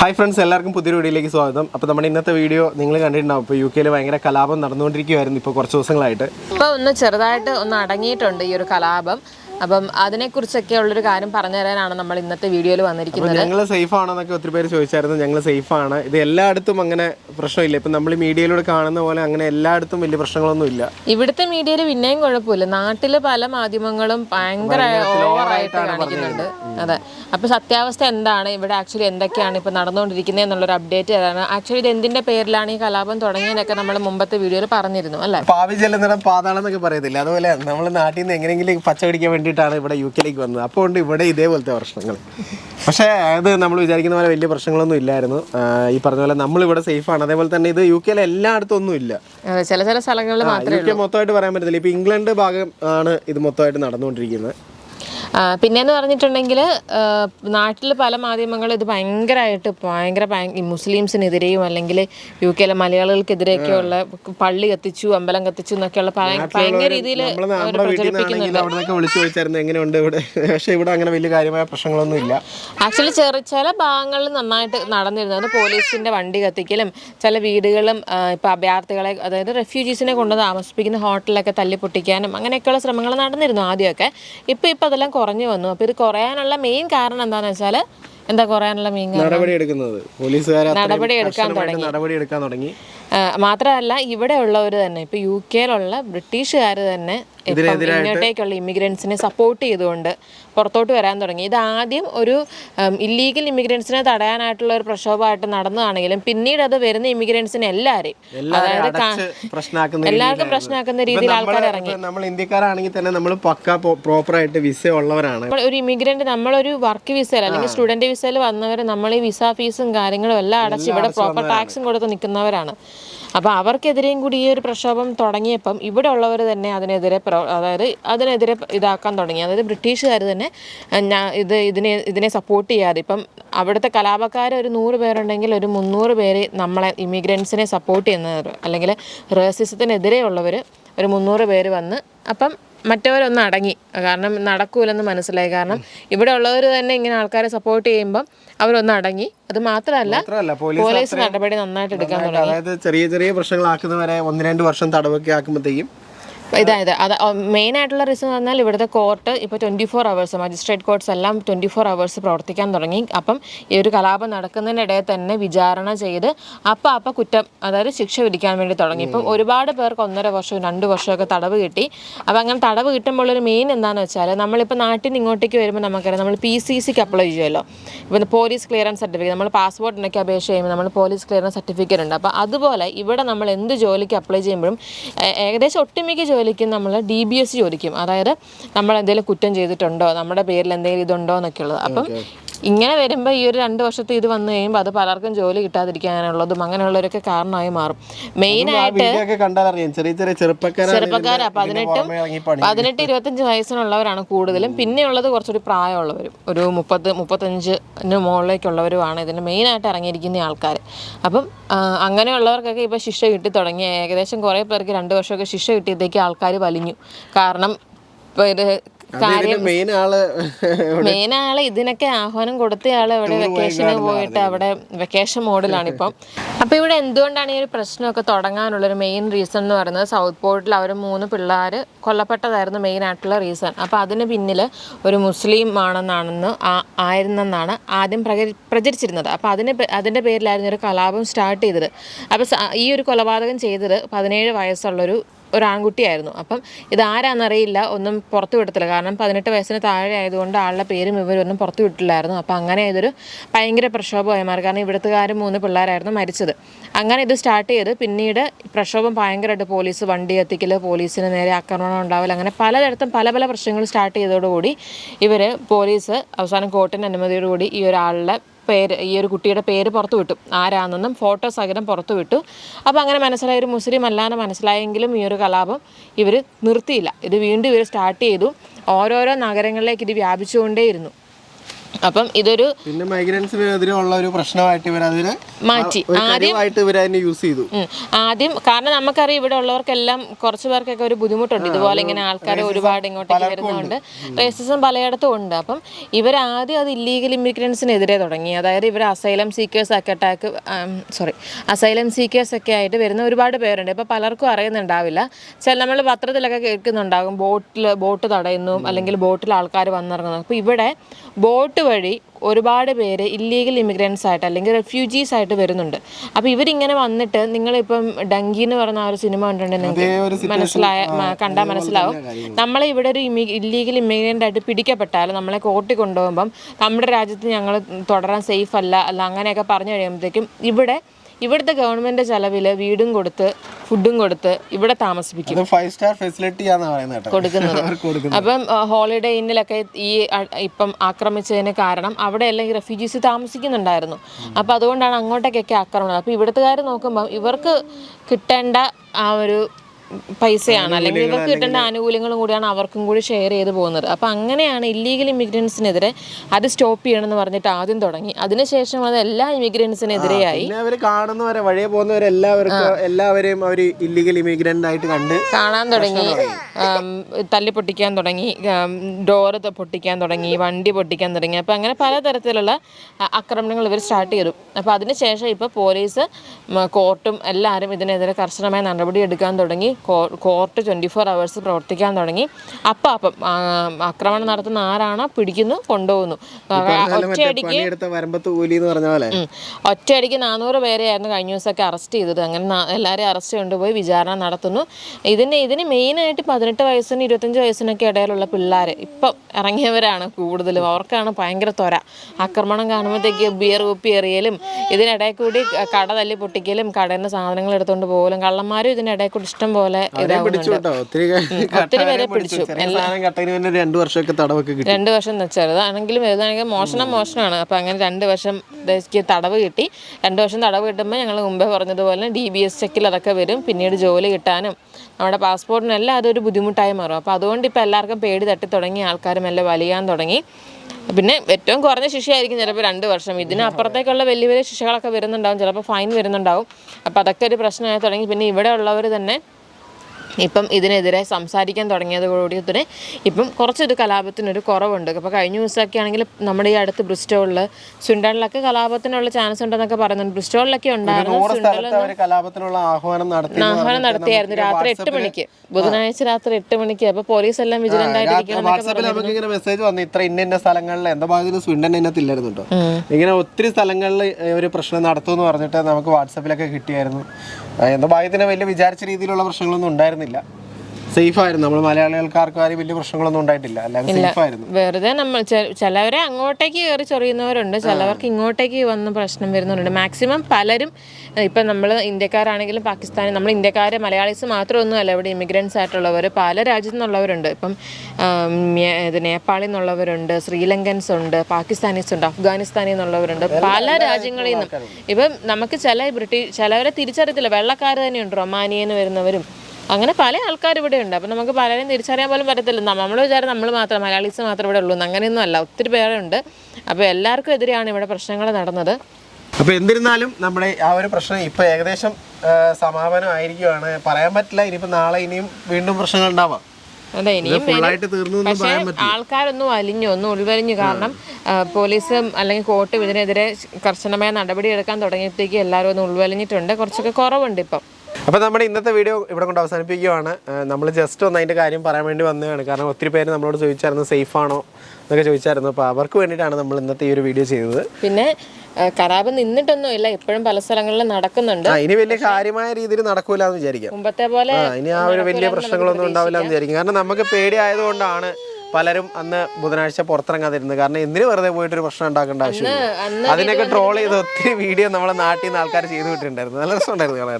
Hi friends എല്ലാവർക്കും പുതിയൊരു വീഡിയോയിലേക്ക് സ്വാഗതം. അപ്പോൾ നമ്മുടെ ഇന്നത്തെ വീഡിയോ നിങ്ങൾ കണ്ടിട്ടുണ്ടാവും. ഇപ്പോൾ യു കെയിൽ ഭയങ്കര കലാപം നടന്നുകൊണ്ടിരിക്കുകയായിരുന്നു ഇപ്പോൾ കുറച്ച് ദിവസങ്ങളായിട്ട്. ഇപ്പൊ ഒന്ന് ചെറുതായിട്ട് ഒന്ന് അടങ്ങിയിട്ടുണ്ട് ഈ ഒരു കലാപം. അപ്പം അതിനെക്കുറിച്ചൊക്കെ ഉള്ളൊരു കാര്യം പറഞ്ഞു തരാനാണ് നമ്മൾ ഇന്നത്തെ വീഡിയോയിൽ വന്നിരിക്കുന്നത്. അപ്പോൾ ഞങ്ങൾ സേഫ് ആണെന്നൊക്കെ ഒത്തിരി പേര് ചോദിച്ചായിരുന്നു ഞങ്ങൾ സേഫ് ആണ് ഇത് എല്ലായിടത്തും അങ്ങനെ പ്രശ്നമില്ല. ഇപ്പം നമ്മൾ മീഡിയയിലൂടെ കാണുന്ന പോലെ അങ്ങനെ എല്ലായിടത്തും വലിയ പ്രശ്നങ്ങളൊന്നും ഇല്ല ഇവിടുത്തെ മീഡിയയിൽ പിന്നെയും കുഴപ്പമില്ല. നാട്ടിൽ പല മാധ്യമങ്ങളും ഭയങ്കര ഓവറായിട്ട് കാണിക്കുന്നുണ്ട്. അതെ. അപ്പൊ സത്യാവസ്ഥ എന്താണ്? ഇവിടെ ആക്ച്വലി എന്തൊക്കെയാണ് ഇപ്പൊ നടന്നുകൊണ്ടിരിക്കുന്നത് എന്നുള്ളൊരു അപ്ഡേറ്റ് തരാണ് ആക്ച്വലി ഇത് എന്തിന്റെ പേരിലാണ് ഈ കലാപം തുടങ്ങിയതൊക്കെ നമ്മൾ മുമ്പത്തെ വീഡിയോയിൽ പറഞ്ഞിരുന്നു അല്ലേ? പാവി ജലനിറം പാതാളെന്നൊക്കെ പറയത്തില്ല? അതുപോലെ നമ്മൾ നാട്ടിൽ നിന്ന് എങ്ങനെയെങ്കിലും പച്ച പിടിക്കാൻ വേണ്ടിയിട്ടാണ് ഇവിടെ യു കെയിലേക്ക് വന്നത്. അപ്പോൾ ഉണ്ട് ഇവിടെ ഇതേപോലത്തെ പ്രശ്നങ്ങൾ. പക്ഷേ അത് നമ്മൾ വിചാരിക്കുന്ന പോലെ വലിയ പ്രശ്നങ്ങളൊന്നും ഇല്ലായിരുന്നു. ഈ പറഞ്ഞ പോലെ നമ്മളിവിടെ സേഫാണ് അതേപോലെ തന്നെ ഇത് യു കെയിലെ എല്ലായിടത്തും ഒന്നും ഇല്ല. ചില ചില സ്ഥലങ്ങളിൽ മാത്രമേ യു കെ മൊത്തമായിട്ട് പറയാൻ പറ്റത്തില്ല. ഇപ്പോൾ ഇംഗ്ലണ്ട് ഭാഗം ആണ് ഇത് മൊത്തമായിട്ട് നടന്നുകൊണ്ടിരിക്കുന്നത്. ആ, പിന്നെന്ന് പറഞ്ഞിട്ടുണ്ടെങ്കിൽ നാട്ടിൽ പല മാധ്യമങ്ങളും ഇത് ഭയങ്കരമായിട്ട് ഭയങ്കര മുസ്ലിംസിനെതിരെയും അല്ലെങ്കിൽ യു കെയിലെ മലയാളികൾക്കെതിരെയൊക്കെയുള്ള പള്ളി കത്തിച്ചു അമ്പലം കത്തിച്ചു എന്നൊക്കെയുള്ള ഭയങ്കര രീതിയിൽ എങ്ങനെയുണ്ട് ഇവിടെ? പക്ഷേ ഇവിടെ അങ്ങനെ വലിയ കാര്യമായ പ്രശ്നങ്ങളൊന്നും ഇല്ല. ആക്ച്വലി ചെറിയ ചില ഭാഗങ്ങളിൽ നന്നായിട്ട് നടന്നിരുന്നത് പോലീസിന്റെ വണ്ടി കത്തിക്കലും ചില വീടുകളും ഇപ്പൊ അഭയാർത്ഥികളെ അതായത് റെഫ്യൂജീസിനെ കൊണ്ട് താമസിപ്പിക്കുന്ന ഹോട്ടലൊക്കെ തല്ലി പൊട്ടിക്കാനും അങ്ങനെയൊക്കെയുള്ള ശ്രമങ്ങൾ നടന്നിരുന്നു ആദ്യമൊക്കെ. ഇപ്പൊ ഇപ്പൊ അതെല്ലാം കുറഞ്ഞു വന്നു. അപ്പൊ ഇത് കുറയാനുള്ള മെയിൻ കാരണം എന്താണെന്ന് വെച്ചാൽ എന്താ കുറയാനുള്ള മെയിൻ നടപടി എടുക്കുന്നത്. പോലീസുകാർ നടപടി എടുക്കാൻ തുടങ്ങി. നടപടി എടുക്കാൻ തുടങ്ങി. മാത്രമല്ല ഇവിടെ ഉള്ളവർ തന്നെ ഇപ്പൊ യു കെയിലുള്ള ബ്രിട്ടീഷുകാർ തന്നെ ഇങ്ങോട്ടേക്കുള്ള ഇമിഗ്രൻസിനെ സപ്പോർട്ട് ചെയ്തുകൊണ്ട് പുറത്തോട്ട് വരാൻ തുടങ്ങി. ഇത് ആദ്യം ഒരു ഇല്ലീഗൽ ഇമിഗ്രൻസിനെ തടയാനായിട്ടുള്ള ഒരു പ്രക്ഷോഭമായിട്ട് നടന്നതാണെങ്കിലും പിന്നീട് അത് വരുന്ന ഇമിഗ്രൻസിനെ എല്ലാവരെയും അതായത് എല്ലാവർക്കും പ്രശ്നമാക്കുന്ന രീതിയിൽ ആൾക്കാർ ഇറങ്ങി. നമ്മൾ ഇന്ത്യക്കാരാണെങ്കിൽ തന്നെ നമ്മൾ പക്ക പ്രോപ്പറായിട്ട് വിസ ഉള്ളവരാണ്. ഒരു ഇമിഗ്രന്റ് നമ്മളൊരു വർക്ക് വിസയിൽ അല്ലെങ്കിൽ സ്റ്റുഡന്റ് വിസയിൽ വന്നവർ നമ്മൾ ഈ വിസ ഫീസും കാര്യങ്ങളും എല്ലാം അടച്ച് ഇവിടെ പ്രോപ്പർ ടാക്സും കൊടുത്ത് നിൽക്കുന്നവരാണ്. അപ്പോൾ അവർക്കെതിരെയും കൂടി ഈ ഒരു പ്രക്ഷോഭം തുടങ്ങിയപ്പം ഇവിടെ ഉള്ളവർ തന്നെ അതിനെതിരെ പ്രോ അതായത് അതിനെതിരെ ഇതാക്കാൻ തുടങ്ങി. അതായത് ബ്രിട്ടീഷുകാർ തന്നെ ഇത് ഇതിനെ ഇതിനെ സപ്പോർട്ട് ചെയ്യാതെ. ഇപ്പം അവിടുത്തെ കലാപക്കാർ ഒരു നൂറ് പേരുണ്ടെങ്കിൽ ഒരു മുന്നൂറ് പേര് നമ്മളെ ഇമിഗ്രൻസിനെ സപ്പോർട്ട് ചെയ്യുന്നവർ അല്ലെങ്കിൽ റേസിസത്തിനെതിരെയുള്ളവർ ഒരു മുന്നൂറ് പേര് വന്ന് അപ്പം മറ്റവരൊന്ന് അടങ്ങി. കാരണം നടക്കൂലെന്ന് മനസ്സിലായി. കാരണം ഇവിടെ ഉള്ളവർ തന്നെ ഇങ്ങനെ ആൾക്കാരെ സപ്പോർട്ട് ചെയ്യുമ്പം അവരൊന്ന് അടങ്ങി. അത് മാത്രമല്ല പോലീസ് നടപടി നന്നായിട്ട് എടുക്കാൻ തുടങ്ങി. അതായത് ചെറിയ ചെറിയ പ്രശ്നങ്ങളാക്കുന്നവരെ ഒന്ന് രണ്ട് വർഷം തടവൊക്കെ ആക്കുമ്പോഴത്തേക്കും ഇതായത് അത് മെയിൻ ആയിട്ടുള്ള റീസൺ എന്ന് പറഞ്ഞാൽ ഇവിടുത്തെ കോർട്ട് ഇപ്പോൾ twenty four hours magistrate courts എല്ലാം ട്വന്റി ഫോർ അവേഴ്സ് പ്രവർത്തിക്കാൻ തുടങ്ങി. അപ്പം ഈ ഒരു കലാപം നടക്കുന്നതിനിടയിൽ തന്നെ വിചാരണ ചെയ്ത് അപ്പം അപ്പം കുറ്റം അതായത് ശിക്ഷ വിധിക്കാൻ വേണ്ടി തുടങ്ങി. ഇപ്പം ഒരുപാട് പേർക്ക് ഒന്നര വർഷവും രണ്ട് വർഷമൊക്കെ തടവ് കിട്ടി. അപ്പം അങ്ങനെ തടവ് കിട്ടുമ്പോൾ ഒരു മെയിൻ എന്താണെന്ന് വെച്ചാൽ നമ്മളിപ്പോൾ നാട്ടിൽ നിന്ന് ഇങ്ങോട്ടേക്ക് വരുമ്പോൾ നമുക്കറിയാം നമ്മൾ പി സി സിക്ക് അപ്ലൈ ചെയ്യുമല്ലോ. ഇപ്പം പോലീസ് ക്ലിയറൻസ് സർട്ടിഫിക്കറ്റ് നമ്മൾ പാസ്പോർട്ട് പാസ്പോർട്ടിനൊക്കെ അപേക്ഷ ചെയ്യുമ്പോൾ നമ്മൾ പോലീസ് ക്ലിയറൻസ് സർട്ടിഫിക്കറ്റ് ഉണ്ട്. അപ്പോൾ അതുപോലെ ഇവിടെ നമ്മൾ എന്ത് ജോലിക്ക് അപ്ലൈ ചെയ്യുമ്പോഴും ഏകദേശം ഒട്ടുമിക്ക ജോലിക്ക് നമ്മൾ ഡി ബി എസ് ചോദിക്കും അതായത് നമ്മൾ എന്തെങ്കിലും കുറ്റം ചെയ്തിട്ടുണ്ടോ? നമ്മുടെ പേരിൽ എന്തെങ്കിലും ഇതുണ്ടോ എന്നൊക്കെ ഉള്ളത് അപ്പം ഇങ്ങനെ വരുമ്പോൾ ഈ ഒരു രണ്ട് വർഷത്തെ ഇത് വന്നു കഴിയുമ്പോൾ അത് പലർക്കും ജോലി കിട്ടാതിരിക്കാനുള്ളതും അങ്ങനെയുള്ളവരൊക്കെ കാരണമായി മാറും. മെയിനായിട്ട് ചെറുപ്പക്കാരാ പതിനെട്ടും പതിനെട്ട് ഇരുപത്തഞ്ച് വയസ്സിനുള്ളവരാണ് കൂടുതലും. പിന്നെയുള്ളത് കുറച്ചുകൂടി പ്രായമുള്ളവരും. ഒരു മുപ്പത് മുപ്പത്തഞ്ചിന് മുകളിലേക്കുള്ളവരുമാണ് ഇതിന് മെയിനായിട്ട് ഇറങ്ങിയിരിക്കുന്ന ആൾക്കാർ അപ്പം അങ്ങനെയുള്ളവർക്കൊക്കെ ഇപ്പോൾ ശിക്ഷ കിട്ടി തുടങ്ങി. ഏകദേശം കുറേ പേർക്ക് രണ്ട് വർഷമൊക്കെ ശിക്ഷ കിട്ടിയതേക്ക് ആൾക്കാർ വലിഞ്ഞു. കാരണം ഇപ്പോൾ ഇത് ഇതിന്റെ മെയിൻ ആൾ മെയിൻ ആൾ ഇതിനൊക്കെ ആഹ്വാനം കൊടുത്ത ആൾ ഇവിടെ വെക്കേഷന് പോയിട്ട് അവിടെ വെക്കേഷൻ മോഡിലാണ് ഇപ്പം. അപ്പൊ ഇവിടെ എന്തുകൊണ്ടാണ് ഈ ഒരു പ്രശ്നമൊക്കെ തുടങ്ങാനുള്ള ഒരു മെയിൻ റീസൺ എന്ന് പറയുന്നത്? സൗത്ത് പോർട്ടിൽ അവർ മൂന്ന് പിള്ളേർ കൊല്ലപ്പെട്ടതായിരുന്നു മെയിൻ ആയിട്ടുള്ള റീസൺ അപ്പൊ അതിന് പിന്നിൽ ഒരു മുസ്ലിം ആണെന്നാണെന്ന് ആയിരുന്നെന്നാണ് ആദ്യം പ്രചരി പ്രചരിച്ചിരുന്നത്. അപ്പൊ അതിന് അതിന്റെ പേരിലായിരുന്നു ഒരു കലാപം സ്റ്റാർട്ട് ചെയ്തത്. അപ്പൊ ഈ ഒരു കൊലപാതകം ചെയ്തത് പതിനേഴ് വയസ്സുള്ളൊരു ഒരു ആൺകുട്ടിയായിരുന്നു അപ്പം ഇത് ഒന്നും പുറത്തു വിടത്തില്ല. കാരണം പതിനെട്ട് വയസ്സിന് താഴെ ആയതുകൊണ്ട് ആളുടെ പേരും ഇവരൊന്നും പുറത്തു വിട്ടില്ലായിരുന്നു. അപ്പം അങ്ങനെ ഇതൊരു ഭയങ്കര പ്രക്ഷോഭമായി മാറി കാരണം ഇവിടുത്തുകാർ മൂന്ന് പിള്ളേരായിരുന്നു മരിച്ചത്. അങ്ങനെ ഇത് സ്റ്റാർട്ട് ചെയ്ത് പിന്നീട് പ്രക്ഷോഭം ഭയങ്കരമായിട്ട്. പോലീസ് വണ്ടി എത്തിക്കൽ പോലീസിന് നേരെ ആക്രമണം ഉണ്ടാവില്ല അങ്ങനെ പലതരത്തും പല പല പ്രശ്നങ്ങൾ സ്റ്റാർട്ട് ചെയ്തതോടുകൂടി ഇവർ പോലീസ് അവസാനം കോർട്ടിന്റെ അനുമതിയോടുകൂടി ഈ ഒരാളുടെ പേര് ഈ ഒരു കുട്ടിയുടെ പേര് പുറത്തു വിട്ടു. ആരാണെന്നും ഫോട്ടോ സഹിതം പുറത്തു വിട്ടു. അപ്പോൾ അങ്ങനെ മനസ്സിലായ ഒരു മുസ്ലിം അല്ലാന്ന് മനസ്സിലായെങ്കിലും ഈ ഒരു കലാപം ഇവർ നിർത്തിയില്ല. ഇത് വീണ്ടും ഇവർ സ്റ്റാർട്ട് ചെയ്തു. ഓരോരോ നഗരങ്ങളിലേക്ക് ഇത് വ്യാപിച്ചുകൊണ്ടേയിരുന്നു. അപ്പം ഇതൊരു പിന്നെ മൈഗ്രൻസിനെതിരെയുള്ള ഒരു പ്രശ്നമായിട്ട് ഇവർ അതിനെ മാറ്റി. ആദ്യമായിട്ട് ഇവർ അതിനെ യൂസ് ചെയ്തു. ആദ്യം കാരണം നമുക്കറിയാം ഇവിടെ ഉള്ളവർക്കെല്ലാം കുറച്ച് പേർക്കൊക്കെ ഒരു ബുദ്ധിമുട്ടുണ്ട്. ഇതുപോലെ ഇങ്ങനെ ആൾക്കാർ ഒരുപാട് ഇങ്ങോട്ടേക്ക് വരുന്നുണ്ട്. റേസിസം പലയിടത്തും ഉണ്ട്. അപ്പം ഇവർ ആദ്യം അത് ഇല്ലീഗൽ ഇമിഗ്രൻസിനെതിരെ തുടങ്ങി. അതായത് ഇവർ അസൈലം സീക്കേഴ്സ് ഒക്കെ അറ്റാക്ക് സോറി അസൈലം സീക്കേഴ്സ് ഒക്കെ ആയിട്ട് വരുന്ന ഒരുപാട് പേരുണ്ട്. ഇപ്പോൾ പലർക്കും അറിയുന്നുണ്ടാവില്ല. ചില നമ്മൾ പത്രത്തിലൊക്കെ കേൾക്കുന്നുണ്ടാകും. ബോട്ടിൽ ബോട്ട് തടയുന്നു. അല്ലെങ്കിൽ ബോട്ടിൽ ആൾക്കാർ വന്നിറങ്ങുന്നു. അപ്പോൾ ഇവിടെ ബോട്ട് വഴി ഒരുപാട് പേര് ഇല്ലീഗൽ ഇമിഗ്രൻസ് ആയിട്ട് അല്ലെങ്കിൽ റെഫ്യൂജീസ് ആയിട്ട് വരുന്നുണ്ട്. അപ്പോൾ ഇവരിങ്ങനെ വന്നിട്ട് നിങ്ങളിപ്പം ഡങ്കി എന്ന് പറഞ്ഞ ആ ഒരു സിനിമ കണ്ടിട്ടുണ്ടെങ്കിൽ മനസ്സിലായ കണ്ടാൽ മനസ്സിലാവും. നമ്മളെ ഇവിടെ ഒരു ഇല്ലീഗൽ ഇമിഗ്രന്റ് ആയിട്ട് പിടിക്കപ്പെട്ടാൽ നമ്മളെ കോട്ടി കൊണ്ടുപോകുമ്പം നമ്മുടെ രാജ്യത്ത് ഞങ്ങൾ തുടരാൻ സേഫ് അല്ല അല്ല അങ്ങനെയൊക്കെ പറഞ്ഞു കഴിയുമ്പോഴത്തേക്കും ഇവിടെ ഇവിടുത്തെ ഗവൺമെന്റ് ചെലവിൽ വീടും കൊടുത്ത് ഫുഡും കൊടുത്ത് ഇവിടെ താമസിപ്പിക്കും. ഫൈവ് സ്റ്റാർ ഫെസിലിറ്റി കൊടുക്കുന്നത്. അപ്പം ഹോളിഡേ ഇന്നിലൊക്കെ ഈ ഇപ്പം ആക്രമിച്ചതിന് കാരണം അവിടെയെല്ലാം ഈ റെഫ്യൂജീസ് താമസിക്കുന്നുണ്ടായിരുന്നു. അപ്പം അതുകൊണ്ടാണ് അങ്ങോട്ടേക്കൊക്കെ ആക്രമണം. അപ്പം ഇവിടുത്തുകാർ നോക്കുമ്പോൾ ഇവർക്ക് കിട്ടേണ്ട ആ ഒരു പൈസയാണ്. അല്ലെങ്കിൽ ഇവർക്ക് കിട്ടേണ്ട ആനുകൂല്യങ്ങളും കൂടിയാണ് അവർക്കും കൂടി ഷെയർ ചെയ്ത് പോകുന്നത്. അപ്പം അങ്ങനെയാണ് ഇല്ലീഗൽ ഇമിഗ്രൻസിനെതിരെ അത് സ്റ്റോപ്പ് ചെയ്യണമെന്ന് പറഞ്ഞിട്ട് ആദ്യം തുടങ്ങി. അതിനുശേഷം അത് എല്ലാ ഇമിഗ്രൻസിനെതിരെയായി കാണുന്നവരെ വഴിയെ പോകുന്നവരെ എല്ലാവർക്കും എല്ലാവരെയും അവർ ഇല്ലീഗൽ ഇമിഗ്രന്റ് ആയിട്ട് കണ്ട് കാണാൻ തുടങ്ങി. തല്ലി പൊട്ടിക്കാൻ തുടങ്ങി. ഡോറ് പൊട്ടിക്കാൻ തുടങ്ങി. വണ്ടി പൊട്ടിക്കാൻ തുടങ്ങി. അപ്പോൾ അങ്ങനെ പലതരത്തിലുള്ള ആക്രമണങ്ങൾ ഇവർ സ്റ്റാർട്ട് ചെയ്തു. അപ്പോൾ അതിനുശേഷം ഇപ്പോൾ പോലീസ് കോർട്ടും എല്ലാവരും ഇതിനെതിരെ കർശനമായ നടപടി എടുക്കാൻ തുടങ്ങി. കോർട്ട് ട്വന്റി ഫോർ അവേഴ്സ് പ്രവർത്തിക്കാൻ തുടങ്ങി. അപ്പം അപ്പം ആക്രമണം നടത്തുന്ന ആരാണ് പിടിക്കുന്നു കൊണ്ടുപോകുന്നു. ഒറ്റയടിക്ക് ഒറ്റയടിക്ക് നാനൂറ് പേരെയായിരുന്നു കഴിഞ്ഞ ദിവസമൊക്കെ അറസ്റ്റ് ചെയ്തത്. അങ്ങനെ എല്ലാവരെയും അറസ്റ്റ് കൊണ്ടുപോയി വിചാരണ നടത്തുന്നു. ഇതിന് ഇതിന് മെയിനായിട്ട് പതിനെട്ട് വയസ്സിന് ഇരുപത്തഞ്ച് വയസ്സിനൊക്കെ ഇടയിലുള്ള പിള്ളേർ ഇപ്പം ഇറങ്ങിയവരാണ് കൂടുതലും. അവർക്കാണ് ഭയങ്കര ത്വര. ആക്രമണം കാണുമ്പോഴത്തേക്ക് ബിയർ കുപ്പി എറിയലും ഇതിനിടയിൽ കൂടി കട തല്ലി പൊട്ടിക്കലും കടയിൽ നിന്ന് സാധനങ്ങൾ എടുത്തുകൊണ്ട് പോകലും കള്ളന്മാരും ഇതിനിടയിൽ കൂടി ഇഷ്ടം പോലെ ഒത്തിരി പേരെ പിടിച്ചു. പിന്നെ രണ്ടു വർഷമൊക്കെ തടവൊക്കെ കിട്ടി. രണ്ട് വർഷം ചെറുതാണെങ്കിലും വലുതാണെങ്കിലും മോഷണം മോഷണമാണ്. അപ്പൊ അങ്ങനെ രണ്ട് വർഷം തടവ് കിട്ടി. രണ്ട് വർഷം തടവ് കിട്ടുമ്പോൾ ഞങ്ങൾ മുമ്പേ പറഞ്ഞതുപോലെ ഡി ബി എസ് ചെക്കിൽ അതൊക്കെ വരും. പിന്നീട് ജോലി കിട്ടാനും നമ്മുടെ പാസ്പോർട്ടിനെല്ലാം അതൊരു ബുദ്ധിമുട്ടായി മാറും. അപ്പോൾ അതുകൊണ്ട് ഇപ്പോൾ എല്ലാവർക്കും പേടി തട്ടി തുടങ്ങി ആൾക്കാരും എല്ലാം വലിയാൻ തുടങ്ങി. പിന്നെ ഏറ്റവും കുറഞ്ഞ ശിക്ഷയായിരിക്കും ചിലപ്പോൾ രണ്ട് വർഷം. ഇതിനപ്പുറത്തേക്കുള്ള വലിയ വലിയ ശിക്ഷകളൊക്കെ വരുന്നുണ്ടാവും. ചിലപ്പോൾ ഫൈൻ വരുന്നുണ്ടാവും. അപ്പോൾ അതൊക്കെ ഒരു പ്രശ്നമായി തുടങ്ങി. പിന്നെ ഇവിടെ ഉള്ളവർ തന്നെ ഇപ്പം ഇതിനെതിരെ സംസാരിക്കാൻ തുടങ്ങിയതോടുകൂടി തന്നെ ഇപ്പം കുറച്ചൊരു കലാപത്തിനൊരു കുറവുണ്ട്. അപ്പോൾ കഴിഞ്ഞ ദിവസമൊക്കെ ആണെങ്കിൽ നമ്മുടെ ഈ അടുത്ത് ബ്രിസ്റ്റോളിൽ സുണ്ടലിലൊക്കെ കലാപത്തിനുള്ള ചാൻസ് ഉണ്ടെന്നൊക്കെ പറയുന്നുണ്ട്. ബ്രിസ്റ്റോളിലൊക്കെ ഉണ്ടായിരുന്നു ആഹ്വാനം നടത്തിയായിരുന്നു. രാത്രി എട്ട് മണിക്ക്. ബുധനാഴ്ച രാത്രി എട്ട് മണിക്ക്. അപ്പോൾ പോലീസ് എല്ലാം വിജിലന്റ് മെസ്സേജ് വന്നു. ഇത്ര ഇന്ന ഇന്ന സ്ഥലങ്ങളിൽ എന്താ ഭാഗത്തിൽ അതിനകത്ത് ഇങ്ങനെ ഒത്തിരി സ്ഥലങ്ങളിൽ ഒരു പ്രശ്നം നടത്തുമെന്ന് പറഞ്ഞിട്ട് നമുക്ക് വാട്സാപ്പിലൊക്കെ കിട്ടിയായിരുന്നു. എന്താ ഭാഗ്യത്തിന് വലിയ വിചാരിച്ച രീതിയിലുള്ള പ്രശ്നങ്ങളൊന്നും ഉണ്ടായിരുന്നില്ല സേഫ് ആയിരുന്നു നമ്മൾ മലയാളികൾക്കാർക്കും ആരും വലിയ പ്രശ്നങ്ങളൊന്നും ഉണ്ടായിട്ടില്ല. അല്ലാതെ സേഫ് ആയിരുന്നു വെറുതെ നമ്മൾ ചിലവരെ അങ്ങോട്ടേക്ക് കയറി ചൊറിയുന്നവരുണ്ട്. ചിലവർക്ക് ഇങ്ങോട്ടേക്ക് വന്ന് പ്രശ്നം വരുന്നവരുണ്ട്. മാക്സിമം പലരും ഇപ്പം നമ്മൾ ഇന്ത്യക്കാരാണെങ്കിലും പാകിസ്ഥാനി നമ്മൾ ഇന്ത്യക്കാർ മലയാളീസ് മാത്രമൊന്നുമല്ല. ഇവിടെ ഇമിഗ്രൻസ് ആയിട്ടുള്ളവർ പല രാജ്യത്തു നിന്നുള്ളവരുണ്ട്. ഇപ്പം ഇത് നേപ്പാളിൽ നിന്നുള്ളവരുണ്ട് ശ്രീലങ്കൻസ് ഉണ്ട് പാകിസ്ഥാനീസ് ഉണ്ട് അഫ്ഗാനിസ്ഥാനിൽ നിന്നുള്ളവരുണ്ട്. പല രാജ്യങ്ങളിൽ നിന്നും. ഇപ്പം നമുക്ക് ചില ബ്രിട്ടീഷ് ചിലവരെ തിരിച്ചറിയത്തില്ല. വെള്ളക്കാർ തന്നെയുണ്ട്. റൊമാനിയെന്ന് വരുന്നവരും അങ്ങനെ പല ആൾക്കാർ ഇവിടെ ഉണ്ട് അപ്പം നമുക്ക് പലരെയും തിരിച്ചറിയാൻ പോലും പറ്റത്തില്ല. നമ്മൾ വിചാരം നമ്മൾ മാത്രം മലയാളീസ് മാത്രം ഇവിടെ ഉള്ളൂ അങ്ങനെയൊന്നും അല്ല. ഒത്തിരി പേരുണ്ട്. അപ്പോൾ എല്ലാവർക്കും എതിരെയാണ് ഇവിടെ പ്രശ്നങ്ങൾ നടന്നത്. അപ്പോൾ എന്നിരുന്നാലും നമ്മുടെ ആ ഒരു പ്രശ്നം ഇപ്പോൾ ഏകദേശം ആ, സമാപനമായിരിക്കുവാണ്. പറയാൻ പറ്റില്ല. ഇനിയിപ്പോൾ നാളെ ഇനിയും വീണ്ടും പ്രശ്നങ്ങൾ ഉണ്ടാവാം. അതെ ഇനിയും പക്ഷേ ആൾക്കാരൊന്നും അലിഞ്ഞു ഒന്നും ഉൾവലിഞ്ഞു. കാരണം പോലീസ് പോലീസും അല്ലെങ്കിൽ കോർട്ടും ഇതിനെതിരെ കർശനമായ നടപടി എടുക്കാൻ തുടങ്ങിയപ്പോഴത്തേക്ക് എല്ലാവരും ഒന്ന് ഉൾവലിഞ്ഞിട്ടുണ്ട്. കുറച്ചൊക്കെ കുറവുണ്ട് ഇപ്പം. അപ്പോൾ നമ്മുടെ ഇന്നത്തെ വീഡിയോ ഇവിടെ കൊണ്ട് അവസാനിപ്പിക്കുകയാണ്. നമ്മൾ ജസ്റ്റ് ഒന്ന് അതിന്റെ കാര്യം പറയാൻ വേണ്ടി വന്നതാണ്. കാരണം ഒത്തിരി പേര് നമ്മളോട് ചോദിച്ചായിരുന്നു സേഫ് ആണോ? എന്നൊക്കെ ചോദിച്ചായിരുന്നു. അപ്പോൾ അവർക്ക് വേണ്ടിയിട്ടാണ് നമ്മൾ ഇന്നത്തെ ഈ ഒരു വീഡിയോ ചെയ്തത്. പിന്നെ കരാബ് നിന്നിട്ടൊന്നും ഇല്ല. ഇപ്പോഴും പല സ്ഥലങ്ങളിലും നടക്കുന്നുണ്ട്. ഇനി വലിയ കാര്യമായ രീതിയിൽ നടക്കൂല എന്ന് വിചാരിക്കാം. മുമ്പത്തെ പോലെ ഇനി ആ ഒരു വലിയ പ്രശ്നങ്ങളൊന്നും ഉണ്ടാവില്ല എന്ന് വിചാരിക്കും. കാരണം നമുക്ക് പേടി ആയതുകൊണ്ടാണ് പലരും അന്ന് ബുധനാഴ്ച പുറത്തിറങ്ങാതിരുന്നു. കാരണം എന്തിനു വെറുതെ പോയിട്ട് ഒരു പ്രശ്നം ഉണ്ടാക്കേണ്ട ആവശ്യമില്ല. അതിനൊക്കെ ട്രോൾ ചെയ്ത് ഒത്തിരി വീഡിയോ നമ്മളെ നാട്ടിൽ നിന്ന് ആൾക്കാർ ചെയ്തു വിട്ടിട്ടുണ്ടായിരുന്നു. നല്ല രസമുണ്ടായിരുന്നു കാണാൻ